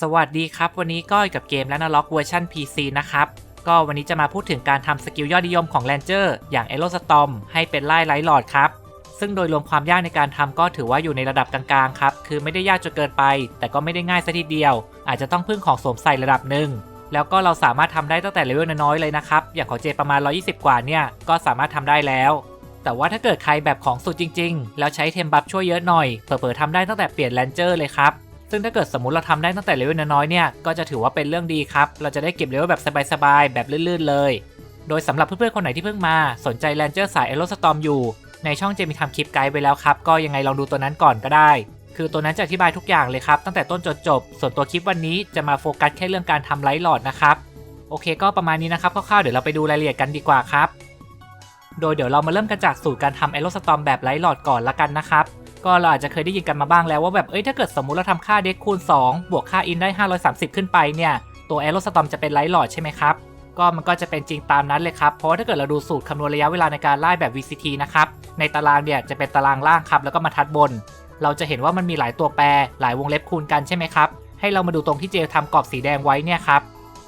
สวัสดีครับ วันนี้ก็อยกับเกมและนล็อกเวอร์ชัน PC นะครับ ก็วันนี้จะมาพูดถึงการทำสกิลยอดนิยมของ Ranger อย่าง a e r o s t o r m ให้เป็นไล่ไลท์หลอดครับ ซึ่งโดยรวมความยากในการทำก็ถือว่าอยู่ในระดับกลางๆครับ คือไม่ได้ยากจนเกินไป แต่ก็ไม่ได้ง่ายซะทีเดียว อาจจะต้องพึ่งของสวมใส่ระดับหนึ่ง แล้วก็เราสามารถทำได้ตั้งแต่เลเวลน้อยๆเลยนะครับ อย่างของเจประมาณ 120 กว่าเนี่ย ก็สามารถทำได้แล้วแต่ว่าถ้าเกิดใครแบบของสุดจริง ๆ แล้วใช้เทมบัฟช่วยเยอะหน่อย เผลอๆทำได้ตั้งแต่เปลี่ยนแลนเจอร์เลยครับ ซึ่งถ้าเกิดสมมติเราทำได้ตั้งแต่เลเวลน้อยๆเนี่ยก็จะถือว่าเป็นเรื่องดีครับ เราจะได้เก็บเลเวลแบบสบายๆ แบบลื่นๆ เลย โดยสำหรับเพื่อนๆ คนไหนที่เพิ่งมา สนใจแลนเจอร์สายเอโรสตอมอยู่ ในช่องเจมีทำคลิปไกด์ไว้แล้วครับ ก็ยังไงลองดูตัวนั้นก่อนก็ได้ คือตัวนั้นจะอธิบายทุกอย่างเลยครับ ตั้งแต่ต้นจนจบ ส่วนตัวคลิปวันนี้จะมาโฟกัสแค่เรื่องการทำไลท์หลอดนะครับ โอเค ก็ประมาณนี้นะครับคร่าวๆเดี๋ยวเราไปดูรายละเอียดกันดีกว่าครับ โดยเดี๋ยวเรามาเริ่มกันจากสูตรการทำเอโรสตอมแบบไลท์หลอดก่อนละกันนะครับ ก็เราอาจจะเคยได้ยินกันมาบ้างแล้วว่าแบบเอ้ยถ้าเกิดสมมุติเราทำค่าเด็กคูณ 2 บวกค่าอินได้ 530 ขึ้นไปเนี่ยตัวแอโรสตอมจะเป็นไลท์หลอดใช่ไหมครับก็มันก็จะเป็นจริงตามนั้นเลยครับเพราะถ้าเกิดเราดูสูตรคำนวณระยะเวลาในการไล่แบบ VCT นะครับในตารางเนี่ยจะเป็นตารางล่างครับแล้วก็มาทัดบน เราจะเห็นว่ามันมีหลายตัวแปรหลายวงเล็บคูณกันใช่ไหมครับให้เรามาดูตรงที่เจลทำกรอบสีแดงไว้เนี่ยครับ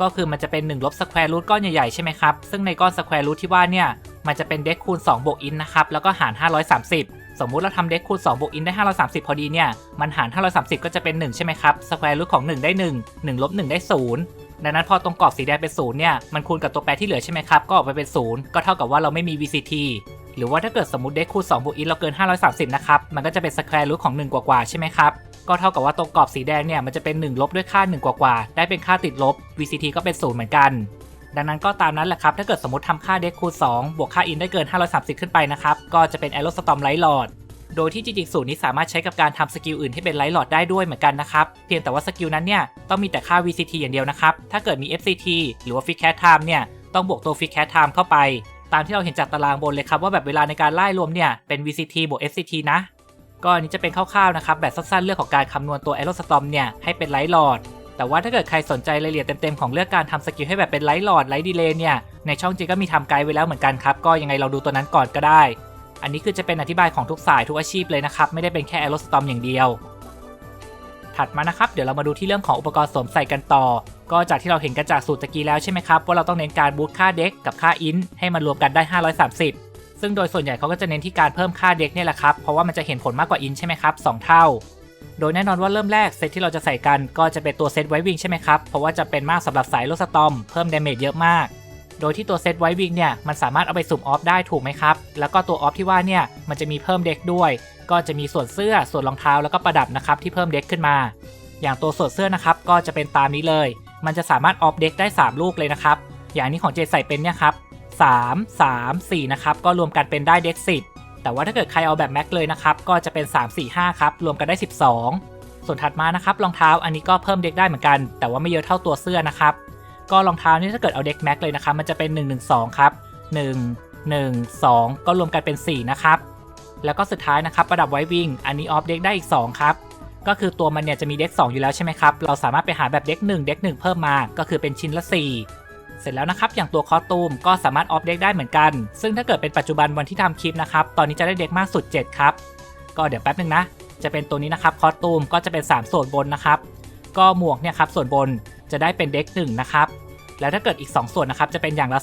ก็คือมันจะเป็น1ลบสแควร์รูทก้อนใหญ่ๆใช่ไหมครับซึ่งในก้อนสแควร์รูทที่ว่าเนี่ยมันจะเป็นเด็กคูณ2บวกอินนะครับแล้วก็หาร 530 สมมุติเราทำเด็กคูณ2บวกอินได้530 พอดีเนี่ย มันหาร 530 ก็จะเป็น 1 ใช่ไหมครับสแควร์รูทของ 1 ได้ 1 1ลบ1ได้ 0 ดังนั้นพอตรงกรอบสีแดงเป็น0เนี่ย มันคูณกับตัวแปรที่เหลือใช่ไหมครับ ก็ออกไปเป็น 0 ก็เท่ากับว่าเราไม่มี VCT หรือว่าถ้าเกิดสมมติเด็กคูณ2บวกอินเราเกิน 530 นะครับ มันก็จะเป็นสแควร์รูทของ 1 กว่าๆใช่ไหมครับ ก็เท่ากับว่าตรงกรอบสีแดงเนี่ย มันจะเป็น 1 ลบด้วยค่า 1 กว่าๆได้เป็นค่าติดลบ VCT ก็เป็น 0 เหมือนกัน ดังนั้นก็ตามนั้นแหละครับ ถ้าเกิดสมมติทำค่าเด็กคูณ2บวกค่าอินได้เกิน 530 ขึ้นไปนะครับ ก็จะเป็นแอโรสตอมไลท์หลอดโดยที่จริงๆสูตรนี้สามารถใช้กับการทำสกิลอื่นให้เป็นไลท์หลอดได้ด้วยเหมือนกันนะครับ เพียงแต่ว่าสกิลนั้นเนี่ยต้องมีแต่ค่า VCT อย่างเดียวนะครับ ถ้าเกิดมี FCT หรือว่า Fix Cat Time เนี่ยต้องบวกตัว Fix Cat Time เข้าไป ตามที่เราเห็นจากตารางบนเลยครับว่าแบบเวลาในการไล่รวมเนี่ยเป็น VCT บวก FCT นะก็อันนี้จะเป็นคร่าวๆนะครับแบบสั้นๆเรื่องของการคำนวณตัว Aerostorm เนี่ยให้เป็นไลท์หลอด แต่ว่าถ้าเกิดใครสนใจรายละเอียดเต็มๆของเรื่องการทำสกิลให้แบบเป็นไลท์หลอดไลท์ดีเลย์เนี่ยในช่องจริงก็มีทำไกด์ไว้แล้วเหมือนกันครับก็ยังไงเราดูตัวนั้นก่อนก็ได้ อันนี้คือจะเป็นอธิบายของทุกสายทุกอาชีพเลยนะครับไม่ได้เป็นแค่ Aerostorm อย่างเดียว ถัดมานะครับเดี๋ยวเรามาดูที่เรื่องของอุปกรณ์สวมใส่กันต่อ ก็จากที่เราเห็นกันจากสูตรตะกี้แล้วใช่ไหมครับว่าเราต้องเน้นการบูตค่าเด็กกับค่าอินให้มันรวมกันได้ 530 ซึ่งโดยส่วนใหญ่เขาก็จะเน้นที่การเพิ่มค่าเด็กเนี่ยแหละครับเพราะว่ามันจะเห็นผลมากกว่าอินใช่ไหมครับ2เท่า โดยแน่นอนว่าเริ่มแรกเซตที่เราจะใส่กันก็จะเป็นตัวเซตไววิ่งใช่ไหมครับ เพราะว่าจะเป็นมากสำหรับสายโลสตอมเพิ่มดาเมจเยอะมาก โดยที่ตัวเซตไววิ่งเนี่ยมันสามารถเอาไปสุ่มออฟได้ถูกไหมครับ แล้วก็ตัวออฟที่ว่าเนี่ยมันจะมีเพิ่มเด็กด้วย ก็จะมีส่วนเสื้อส่วนรองเท้าแล้วก็ประดับนะครับที่เพิ่มเด็กขึ้นมา อย่างตัวส่วนเสื้อนะครับก็จะเป็นตามนี้เลย มันจะสามารถออฟเด็กได้ 3 ลูกเลยนะครับอย่างนี้ของเจใส่เป็นเนี่ยครับ3 3 4นะครับก็รวมกันเป็นได้เด็ก10 แต่ว่าถ้าเกิดใครเอาแบบแม็กเลยนะครับก็จะเป็น 3 4 5 ครับ รวมกันได้ 12 ส่วนถัดมานะครับรองเท้าอันนี้ก็เพิ่มเด็กได้เหมือนกัน แต่ว่าไม่เยอะเท่าตัวเสื้อนะครับก็รองเท้านี่ถ้าเกิดเอาเด็กแม็กเลยนะครับมันจะเป็น 1 1 2 ครับ 1 1 2 ก็รวมกันเป็น 4 นะครับ แล้วก็สุดท้ายนะครับประดับไว้วิ่ง อันนี้ออฟเด็กได้อีก 2 ครับ ก็คือตัวมันเนี่ยจะมีเด็ก2อยู่แล้วใช่ไหมครับ เราสามารถไปหาแบบเด็ก1เด็ก1 เพิ่มมา ก็คือเป็นชิ้นละ 4 เสร็จแล้วนะครับ อย่างตัวคอสตูมก็สามารถออฟเด็กได้เหมือนกัน ซึ่งถ้าเกิดเป็นปัจจุบันวันที่ทำคลิปนะครับ ตอนนี้จะได้เด็กมากสุด 7 ครับ ก็เดี๋ยวแป๊บนึงนะ จะเป็นตัวนี้นะครับคอสตูมก็จะเป็น 3 ส่วนบนนะครับ ก็หมวกเนี่ยครับส่วนบนจะได้เป็นเด็ก1นะครับ แล้วถ้าเกิดอีก 2 ส่วนนะครับจะเป็นอย่างละ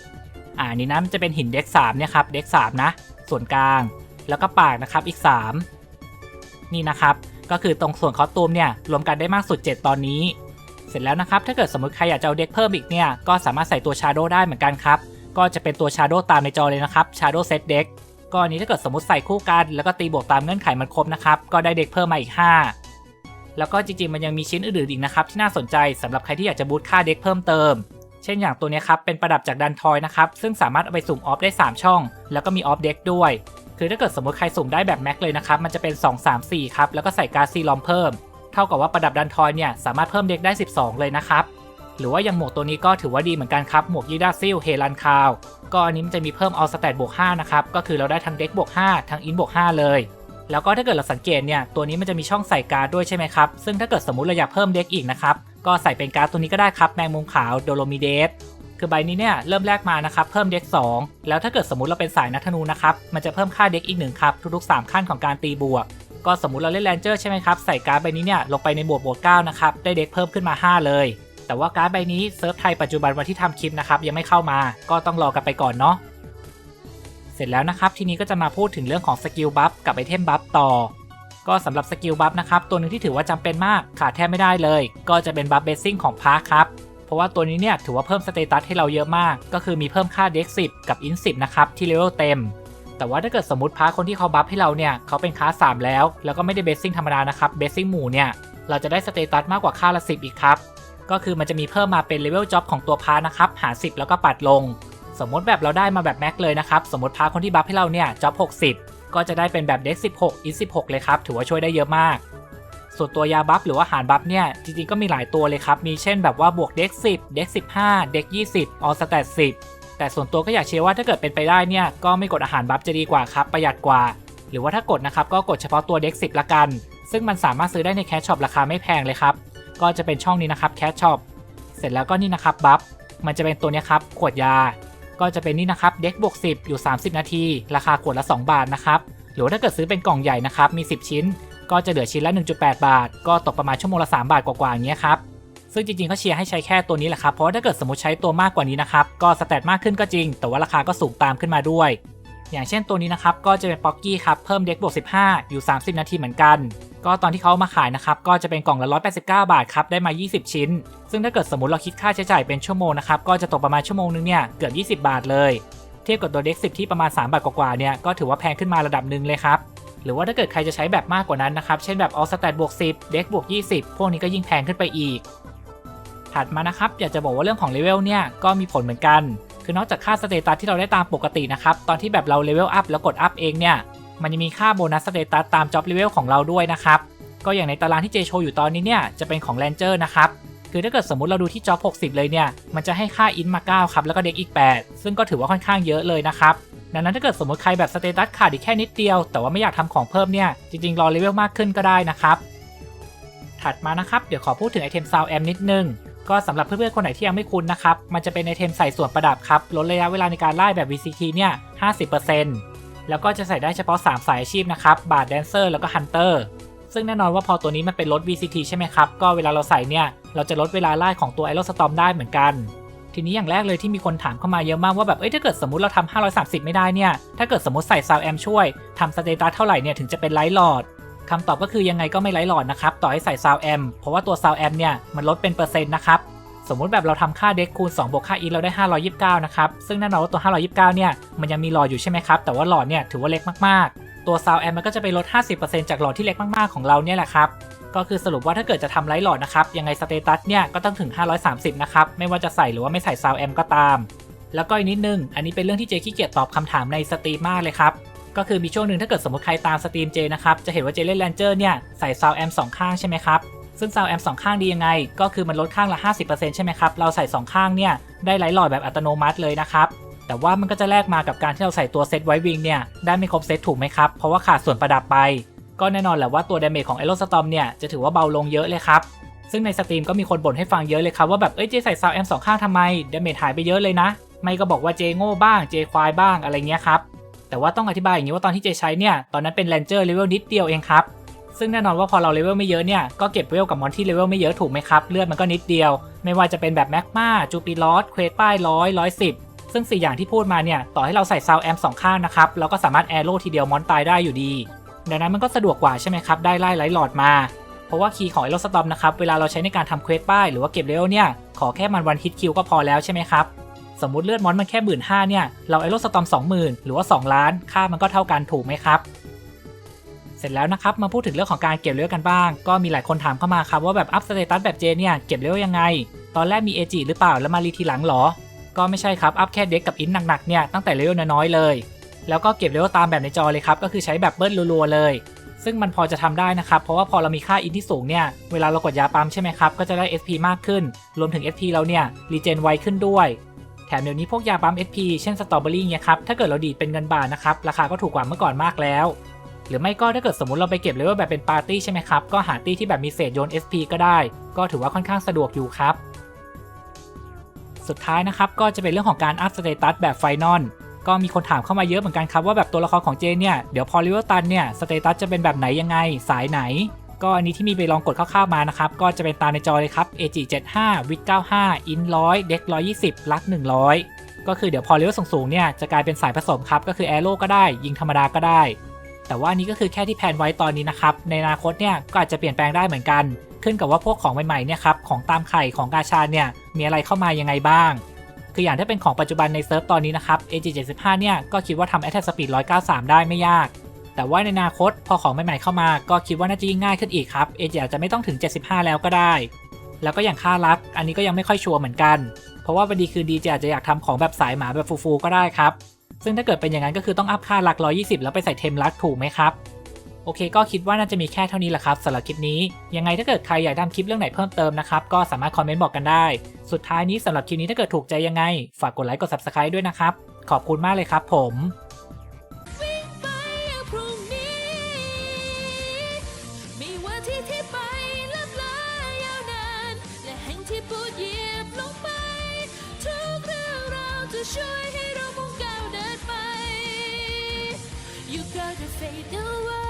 3 อ่านี้นะมันจะเป็นหินเด็ก3เนี่ยครับเด็ก3นะ ส่วนกลาง แล้วก็ปากนะครับอีก 3 นี่นะครับ ก็คือตรงส่วนคอสตูมเนี่ยรวมกันได้มากสุด 7 ตอนนี้ เสร็จแล้วนะครับ ถ้าเกิดสมมติใครอยากจะเอาเด็กเพิ่มอีกเนี่ย ก็สามารถใส่ตัวชาโดได้เหมือนกันครับ ก็จะเป็นตัวชาโดตามในจอเลยนะครับชาโดเซตเด็กก็อันนี้ถ้าเกิดสมมติใส่คู่กัน แล้วก็ตีบวกตามเงื่อนไขมันครบนะครับ ก็ได้เด็กเพิ่มมาอีก 5 แล้วก็จริงๆมันยังมีชิ้นอื่นๆอีกนะครับที่น่าสนใจสำหรับใครที่อยากจะบูตค่าเด็กเพิ่มเติม เช่นอย่างตัวนี้ครับเป็นประดับจากดันทอยนะครับซึ่งสามารถเอาไปสุ่มออฟได้ 3 ช่อง แล้วก็มีออฟเด็กด้วยคือถ้าเกิดสมมติใครสุ่มได้แบบแม็กเลยนะครับ มันจะเป็น 2 3 4 ครับ แล้วก็ใส่การ์ดซีลอมเพิ่ม เท่ากับว่าประดับดันทอยเนี่ยสามารถเพิ่มเด็กได้ 12 เลยนะครับ หรือว่าอย่างหมวกตัวนี้ก็ถือว่าดีเหมือนกันครับ หมวกยีดาซิลเฮลันคาว ก็อันนี้มันจะมีเพิ่มเอาสแตทบวก5นะครับ ก็คือเราได้ทั้งเด็กบวก5ทั้งอินบวก5เลย แล้วก็ถ้าเกิดเราสังเกตเนี่ยตัวนี้มันจะมีช่องใส่การ์ดด้วยใช่ไหมครับ ซึ่งถ้าเกิดสมมติเราอยากเพิ่มเด็กอีกนะครับก็ใส่เป็นการ์ดตัวนี้ก็ได้ครับแมงมุมขาวโดโลมิเดสคือใบนี้เนี่ยเริ่มแรกมานะครับเพิ่มเด็ก2 แล้วถ้าเกิดสมมติเราเป็นสายนักธนูนะครับมันจะเพิ่มค่าเด็กอีกหนึ่งครับทุกๆ 3 ขั้นของการตีบวก ก็สมมุติเราเล่นแรนเจอร์ใช่ไหมครับใส่การ์ดใบนี้เนี่ยลงไปในบวกบวก9นะครับได้เด็กเพิ่มขึ้นมา 5 เลยแต่ว่าการ์ดใบนี้เซิร์ฟไทยปัจจุบันวันที่ทำคลิปนะครับยังไม่เข้ามาก็ต้องรอกันไปก่อนเนาะเสร็จแล้วนะครับทีนี้ก็จะมาพูดถึงเรื่องของสกิลบัฟกับไอเทมบัฟต่อ ก็สำหรับสกิลบัฟนะครับตัวหนึงที่ถือว่าจำเป็นมากขาดแทบไม่ได้เลย ก็จะเป็นบัฟเบสซิ่งของพาร์คครับเพราะว่าตัวนี้เนี่ยถือว่าเพิ่มสเตตัสให้เราเยอะมาก ก็คือมีเพิ่มค่าเด็ก10 กับอิน10นะครับที่เลเวลเต็ม แต่ว่าถ้าเกิดสมมติพาร์คคนที่เขาบัฟให้เราเนี่ยเขาเป็นคลาส3แล้ว แล้วก็ไม่ได้เบสซิ่งธรรมดานะครับเบสซิ่งหมู่เนี่ยเราจะได้สเตตัสมากกว่าค่าละ10อีกครับ ก็คือมันจะมีเพิ่มมาเป็นเลเวลจ็อบของตัวพาร์คนะครับหา 10 แล้วก็ปัดลง สมมติแบบเราได้มาแบบแม็กเลยนะครับสมมติพาคนที่บัฟให้เราเนี่ยจ็อบ60 ก็จะได้เป็นแบบเด็ก16อิน16 เลยครับถือว่าช่วยได้เยอะมากส่วนตัวยาบัฟหรือว่าหารบัฟเนี่ย จริงๆ ก็มีหลายตัวเลยครับ มีเช่นแบบว่าบวกเด็ก10 เด็ก15 เด็ก20 ออสแตท10 แต่ส่วนตัวก็อยากเชื่อว่าถ้าเกิดเป็นไปได้เนี่ยก็ไม่กดอาหารบัฟจะดีกว่าครับประหยัดกว่า หรือว่าถ้ากดนะครับก็กดเฉพาะตัวเด็ก10 ละกัน ซึ่งมันสามารถซื้อได้ในแคชช็อปราคาไม่แพงเลยครับก็จะเป็นช่องนี้นะครับแคชช็อปเสร็จแล้วก็นี่นะครับบัฟมันจะเป็นตัวนี้ครับขวดยา ก็จะเป็นนี่นะครับเด็กบวก10 อยู่ 30 นาที ราคาขวดละ 2 บาทนะครับหรือว่าถ้าเกิดซื้อเป็นกล่องใหญ่นะครับมี 10 ชิ้น ก็จะเหลือชิ้นละ 1.8 บาท ก็ตกประมาณชั่วโมงละ 3 บาทกว่าๆอย่างเงี้ยครับ ซึ่งจริงๆเขาเชียร์ให้ใช้แค่ตัวนี้แหละครับเพราะถ้าเกิดสมมติใช้ตัวมากกว่านี้นะครับก็สเตตมากขึ้นก็จริง แต่ว่าราคาก็สูงตามขึ้นมาด้วย อย่างเช่นตัวนี้นะครับก็จะเป็นป๊อกกี้ครับเพิ่มเด็กบวก15 อยู่ 30 นาทีเหมือนกัน ก็ตอนที่เขามาขายนะครับก็จะเป็นกล่องละ189 บาทครับได้มา 20 ชิ้น ซึ่งถ้าเกิดสมมติเราคิดค่าใช้จ่ายเป็นชั่วโมงนะครับก็จะตกประมาณชั่วโมงนึงเนี่ยเกือบ 20 บาทเลยเทียบกับตัวเด็ก10 ที่ประมาณ 3 บาทกว่าๆเนี่ยก็ถือว่าแพงขึ้นมาระดับหนึ่งเลยครับหรือว่าถ้าเกิดใครจะใช้แบบมากกว่านั้นนะครับ เช่นแบบ all stat บวก10 เด็กบวก 20 พวกนี้ก็ยิ่งแพงขึ้นไปอีก ถัดมานะครับอยากจะบอกว่าเรื่องของเลเวลเนี่ยก็มีผลเหมือนกัน คือนอกจากค่าสเตตัสที่เราได้ตามปกตินะครับตอนที่แบบเราเลเวลอัพแล้วกดอัพเองเนี่ยมันยังมีค่าโบนัสสเตตัสตามจ็อบเลเวลของเราด้วยนะครับก็อย่างในตารางที่เจโชอยู่ตอนนี้เนี่ยจะเป็นของแรนเจอร์นะครับคือถ้าเกิดสมมติเราดูที่จ็อบ60 เลยเนี่ยมันจะให้ค่าอินมา 9 ครับแล้วก็เด็กอีก 8 ซึ่งก็ถือว่าค่อนข้างเยอะเลยนะครับดังนั้นถ้าเกิดสมมติใครแบบสเตตัสขาดอีกแค่นิดเดียว แต่ว่าไม่อยากทำของเพิ่มเนี่ยจริงๆรอเลเวลมากขึ้นก็ได้นะครับถัดมานะครับ เดี๋ยวขอพูดถึงไอเทมซาวแอมนิดนึง ก็สำหรับเพื่อนๆคนไหนที่ยังไม่คุ้นนะครับ มันจะเป็นไอเทมใส่ส่วนประดับครับ ลดระยะเวลาในการไล่แบบ VCT เนี่ย 50%แล้วก็จะใส่ได้เฉพาะ 3 สายอาชีพนะครับ บาร์แดนเซอร์แล้วก็ฮันเตอร์ ซึ่งแน่นอนว่าพอตัวนี้มันเป็นรถ VCT ใช่ไหมครับ ก็เวลาเราใส่เนี่ย เราจะลดเวลาไล่ของตัวไอโรสตอมได้เหมือนกัน ทีนี้อย่างแรกเลยที่มีคนถามเข้ามาเยอะมากว่าแบบ เอ้ยถ้าเกิดสมมติเราทำ530 ไม่ได้เนี่ย ถ้าเกิดสมมติใส่ซาวแอมช่วยทำสเตตัสเท่าไหร่เนี่ยถึงจะเป็นไลท์หลอด คำตอบก็คือยังไงก็ไม่ไลท์หลอดนะครับ ต่อให้ใส่ซาวแอมเพราะว่าตัวซาวแอมเนี่ยมันลดเป็นเปอร์เซ็นต์นะครับ สมมุติแบบเราทำค่าเด็กคูณ2บวกค่าอินเราได้ 529 นะครับ ซึ่งแน่นอนว่าตัว 529 เนี่ยมันยังมีหลอดอยู่ใช่ไหมครับ แต่ว่าหลอดเนี่ยถือว่าเล็กมากๆ ตัวซาวแอมมันก็จะไปลด 50%จากหลอดที่เล็กมากๆของเราเนี่ยแหละครับ ก็คือสรุปว่าถ้าเกิดจะทำไลท์หลอดนะครับยังไงสเตตัสเนี่ยก็ต้องถึง 530 นะครับไม่ว่าจะใส่หรือว่าไม่ใส่ซาวแอมก็ตามแล้วก็อีกนิดนึง อันนี้เป็นเรื่องที่เจขี้เกียจตอบคำถามในสตรีมมากเลยครับ ก็คือมีช่วงหนึ่งถ้าเกิดสมมติใครตามสตรีมเจนะครับ จะเห็นว่าเจเล่นแรนเจอร์เนี่ยใส่ซาวแอมสองข้างใช่ไหมครับ ซึ่งซาวแอมสองข้างดียังไง ก็คือมันลดข้างละ 50%ใช่ไหมครับ เราใส่ 2 ข้างเนี่ยได้ไหลหลอดแบบอัตโนมัติเลยนะครับ แต่ว่ามันก็จะแลกมากับการที่เราใส่ตัวเซตไววิงเนี่ยได้ไม่ครบเซตถูกไหมครับ เพราะว่าขาดส่วนประดับไป ก็แน่นอนแหละว่าตัวดาเมจของเอโรสตอมเนี่ยจะถือว่าเบาลงเยอะเลยครับซึ่งในสตรีมก็มีคนบ่นให้ฟังเยอะเลยครับว่าแบบเอ้ยเจใส่ซาวแอมสองข้างทำไมดาเมจหายไปเยอะเลยนะ ไม่ก็บอกว่าเจโง่บ้างเจควายบ้างอะไรเงี้ยครับ แต่ว่าต้องอธิบายอย่างนี้ว่าตอนที่เจใช้เนี่ยตอนนั้นเป็นแรนเจอร์เลเวลนิดเดียวเองครับซึ่งแน่นอนว่าพอเราเลเวลไม่เยอะเนี่ยก็เก็บเวลกับมอนที่เลเวลไม่เยอะถูกไหมครับ เลือดมันก็นิดเดียว ไม่ว่าจะเป็นแบบแมกมาจูปิลอสเควสป้ายร้อยร้อยสิบซึ่ง 4 อย่างที่พูดมาเนี่ย ต่อให้เราใส่ซาวแอมสองข้างนะครับเราก็สามารถแอโร่ทีเดียวมอนตายได้อยู่ดี ดังนั้นมันก็สะดวกกว่าใช่ไหมครับ ได้ไล่ไลท์หลอดมา เพราะว่าคีย์ของไอโรสตอมนะครับเวลาเราใช้ในการทำเควสป้ายหรือว่าเก็บเลเวลเนี่ยขอแค่มันวันฮิตคิวก็พอแล้วใช่ไหมครับ สมมติเลือดมอนมันแค่หมื่นห้าเนี่ย เราไอโรสตอมสองหมื่นหรือว่า 2 ล้าน ค่ามันก็เท่ากันถูกไหมครับ เสร็จแล้วนะครับ มาพูดถึงเรื่องของการเก็บเลเวลกันบ้าง ก็มีหลายคนถามเข้ามาครับว่าแบบอัพสเตตัสแบบเจเนี่ยเก็บเลเวลยังไง ตอนแรกมีเอจิหรือเปล่าแล้วมารีทีหลังหรอ ก็ไม่ใช่ครับ อัพแค่เด็กกับอินหนักๆเนี่ยตั้งแต่เลเวลน้อยๆเลย แล้วก็เก็บเลเวลตามแบบในจอเลยครับ ก็คือใช้แบบเบิ้ลรัวๆเลย ซึ่งมันพอจะทำได้นะครับ เพราะว่าพอเรามีค่าอินที่สูงเนี่ย เวลาเรากดยาปั๊มใช่ไหมครับ ก็จะได้ SP มากขึ้น รวมถึง SP เราเนี่ยรีเจนไวขึ้นด้วย แถมเดี๋ยวนี้พวกยาปั๊ม SP เช่นสตรอเบอรี่เนี่ยครับ ถ้าเกิดเราดีดเป็นเงินบาทนะครับ ราคาก็ถูกกว่าเมื่อก่อนมากแล้ว หรือไม่ก็ถ้าเกิดสมมติเราไปเก็บเลเวลแบบเป็นปาร์ตี้ใช่ไหมครับ ก็หาตี้ที่แบบมีเศษโยน SP ก็ได้ ก็ถือว่าค่อนข้างสะดวกอยู่ครับ สุดท้ายนะครับก็จะเป็นเรื่องของการอัพสเตตัสแบบไฟนอลก็มีคนถามเข้ามาเยอะเหมือนกันครับว่าแบบตัวละครของเจนเนี่ยเดี๋ยวพอลิเวอร์ตันเนี่ยสเตตัสจะเป็นแบบไหนยังไงสายไหน ก็อันนี้ที่มีไปลองกดคร่าวๆมานะครับ ก็จะเป็นตามในจอเลยครับ AG 75 WIT 95 IN 100 DEC 120ลัก100 ก็คือเดี๋ยวพอเลเวลสูงๆเนี่ยจะกลายเป็นสายผสมครับ ก็คือแอโร่ก็ได้ ยิงธรรมดาก็ได้ แต่ว่านี้ก็คือแค่ที่แผนไว้ตอนนี้นะครับ ในอนาคตเนี่ยก็อาจจะเปลี่ยนแปลงได้เหมือนกัน ขึ้นกับว่าพวกของใหม่ๆเนี่ยครับของตามไข่ของกาชาเนี่ยมีอะไรเข้ามายังไงบ้างคืออย่างถ้าเป็นของปัจจุบันในเซิร์ฟตอนนี้นะครับ AG 75 เนี่ยก็คิดว่าทำ Attack Speed 193 ได้ไม่ยาก แต่ว่าในอนาคตพอของใหม่ๆเข้ามาก็คิดว่าน่าจะยิ่งง่ายขึ้นอีกครับ AG อาจจะไม่ต้องถึง 75 แล้วก็ได้ แล้วก็อย่างค่ารัก อันนี้ก็ยังไม่ค่อยชัวร์เหมือนกัน เพราะว่าวันดีคือดีเจอาจจะอยากทำของแบบสายหมาแบบฟูๆก็ได้ครับ ซึ่งถ้าเกิดเป็นอย่างนั้นก็คือต้องอัพค่ารัก 120 แล้วไปใส่เทมรักถูกไหมครับโอเคก็คิดว่าน่าจะมีแค่เท่านี้แหละครับสำหรับคลิปนี้ ยังไงถ้าเกิดใครอยากทำคลิปเรื่องไหนเพิ่มเติมนะครับ ก็สามารถคอมเมนต์บอกกันได้ สุดท้ายนี้สำหรับคลิปนี้ถ้าเกิดถูกใจยังไง ฝากกดไลค์กด subscribe ด้วยนะครับ ขอบคุณมากเลยครับผม ช่วยให้เรามุ่งก้าวเดินไป You gotta fade away